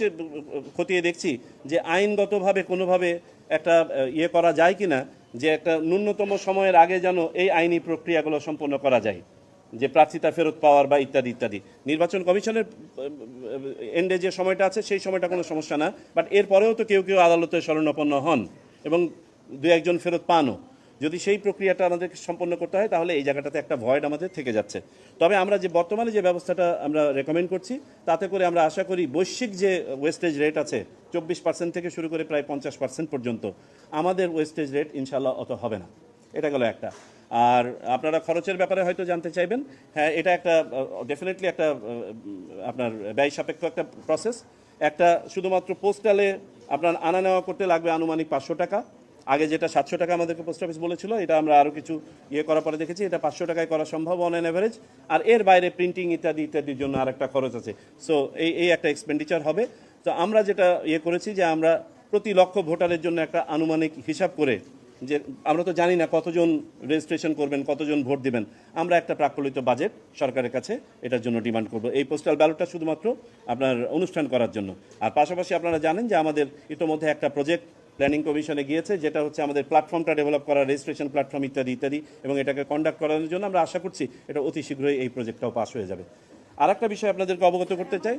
চে- খতিয়ে দেখছি যে আইনগতভাবে কোনোভাবে একটা ইয়ে করা যায় কিনা, যে একটা ন্যূনতম সময়ের আগে যেন এই আইনি প্রক্রিয়াগুলো সম্পন্ন করা যায়, যে প্রার্থিতা ফেরত পাওয়ার বা ইত্যাদি ইত্যাদি। নির্বাচন কমিশনের এন্ডে যে সময়টা আছে, সেই সময়টা কোনো সমস্যা না, বাট এরপরেও তো কেউ কেউ আদালতে শরণাপন্ন হন এবং দু একজন ফেরত পানও। যদি সেই প্রক্রিয়াটা আমাদেরকে সম্পন্ন করতে হয়, তাহলে এই জায়গাটাতে একটা ভয়েড আমাদের থেকে যাচ্ছে। তবে আমরা যে বর্তমানে যে ব্যবস্থাটা আমরা রেকমেন্ড করছি, তাতে করে আমরা আশা করি বৈশ্বিক যে ওয়েস্টেজ রেট আছে, চব্বিশ পার্সেন্ট থেকে শুরু করে প্রায় পঞ্চাশ পার্সেন্ট পর্যন্ত, আমাদের ওয়েস্টেজ রেট ইনশাল্লাহ অত হবে না। এটা গেল একটা। আর আপনারা খরচের ব্যাপারে হয়তো জানতে চাইবেন হ্যাঁ এটা একটা ডেফিনেটলি একটা আপনার ব্যয় সাপেক্ষ একটা প্রসেস একটা শুধুমাত্র পোস্টালে আপনার আনা নেওয়া করতে লাগবে আনুমানিক পাঁচশো টাকা। আগে যেটা সাতশো টাকা আমাদেরকে পোস্ট অফিস বলেছিল, এটা আমরা আরও কিছু ইয়ে করার পরে দেখেছি, এটা পাঁচশো টাকায় করা সম্ভব অন অ্যান অ্যাভারেজ আর এর বাইরে প্রিন্টিং ইত্যাদি, ইত্যাদির জন্য আর একটা খরচ আছে। সো এই এই একটা এক্সপেন্ডিচার হবে। তো আমরা যেটা ইয়ে করেছি যে আমরা প্রতি লক্ষ ভোটারের জন্য একটা আনুমানিক হিসাব করে যে, আমরা তো জানি না কতজন রেজিস্ট্রেশন করবেন, কতজন ভোট দিবেন। আমরা একটা প্রাকলিত বাজেট সরকারের কাছে এটার জন্য ডিমান্ড করব। এই পোস্টাল ব্যালটটা শুধুমাত্র আপনার অনুষ্ঠান করার জন্য। আর পাশাপাশি আপনারা জানেন যে আমাদের ইতোমধ্যে একটা প্রজেক্ট প্ল্যানিং কমিশনে গিয়েছে, যেটা হচ্ছে আমাদের প্ল্যাটফর্মটা ডেভেলপ করা রেজিস্ট্রেশন প্ল্যাটফর্ম ইত্যাদি ইত্যাদি, এবং এটাকে কন্ডাক্ট করানোর জন্য আমরা আশা করছি এটা অতি শীঘ্রই এই প্রজেক্টটাও পাস হয়ে যাবে। আর একটা বিষয় আপনাদেরকে অবগত করতে চাই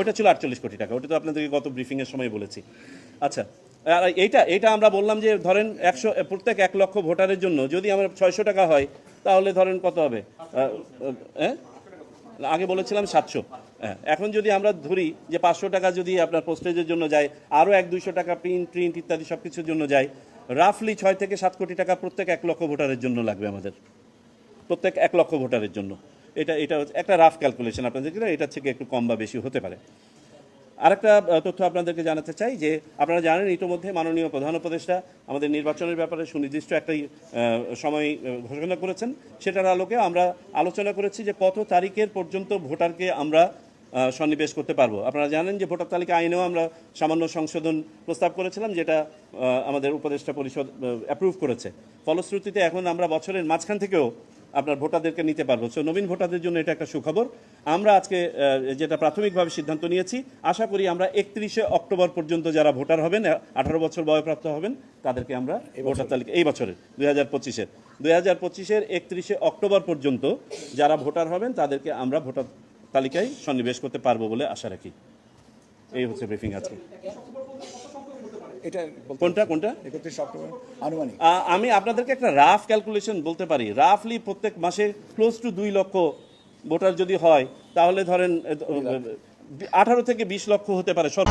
ওটা ছিল আটচল্লিশ কোটি টাকা, ওটা তো আপনাদেরকে গত ব্রিফিংয়ের সময় বলেছি। আচ্ছা আর এইটা এইটা আমরা বললাম যে ধরেন একশো, প্রত্যেক এক লক্ষ ভোটারের জন্য যদি আমার ছয়শো টাকা হয়, তাহলে ধরেন কত হবে? হ্যাঁ? আগে বলেছিলাম সাতশো। হ্যাঁ এখন যদি আমরা ধরি যে পাঁচশো টাকা যদি আপনার পোস্টেজের জন্য যায়, আরও এক দুইশো টাকা প্রিন্ট প্রিন্ট ইত্যাদি সব কিছুর জন্য যায় রাফলি ছয় থেকে সাত কোটি টাকা প্রত্যেক এক লক্ষ ভোটারের জন্য লাগবে আমাদের। প্রত্যেক এক লক্ষ ভোটারের জন্য। এটা এটা একটা রাফ ক্যালকুলেশন আপনাদের, এটা থেকে একটু কম বা বেশি হতে পারে। আরেকটা তথ্য আপনাদেরকে জানাতে চাই যে আপনারা জানেন ইতিমধ্যে মাননীয় প্রধান উপদেষ্টা আমাদের নির্বাচনের ব্যাপারে সুনির্দিষ্ট একটা সময় ঘোষণা করেছেন। সেটার আলোকে আমরা আলোচনা করেছি যে কত তারিখের পর্যন্ত ভোটারকে আমরা সন্নিবেশ করতে পারব। আপনারা জানেন যে ভোটার তালিকা আইনেও আমরা সামান্য সংশোধন প্রস্তাব করেছিলাম, যেটা আমাদের উপদেষ্টা পরিষদ অ্যাপ্রুভ করেছে। ফলশ্রুতিতে এখন আমরা বছরের মাঝখান থেকেও আপনার ভোটারদেরকে নিতে পারব। সো নবীন ভোটারদের জন্য এটা একটা সুখবর। আমরা আজকে যেটা প্রাথমিকভাবে সিদ্ধান্ত নিয়েছি আশা করি আমরা একত্রিশে অক্টোবর পর্যন্ত যারা ভোটার হবেন আঠারো বছর বয়প্রাপ্ত হবেন তাদেরকে আমরা ভোটার তালিকা এই বছরের দুই হাজার পঁচিশের। দুই হাজার পঁচিশের একত্রিশে অক্টোবর পর্যন্ত যারা ভোটার হবেন তাদেরকে আমরা ভোটার তালিকায় সন্নিবেশ করতে পারব বলে আশা রাখি। এই হচ্ছে ব্রিফিং আজকে। এটা কোনটা কোনটা? একত্রিশ অক্টোবর আনুমানিক। আমি আপনাদেরকে একটা রাফ ক্যালকুলেশন বলতে পারি। রাফলি প্রত্যেক মাসে ক্লোজ টু দুই লক্ষ ভোটার যদি হয় তাহলে ধরেন আঠারো থেকে বিশ লক্ষ হতে পারে সর্ব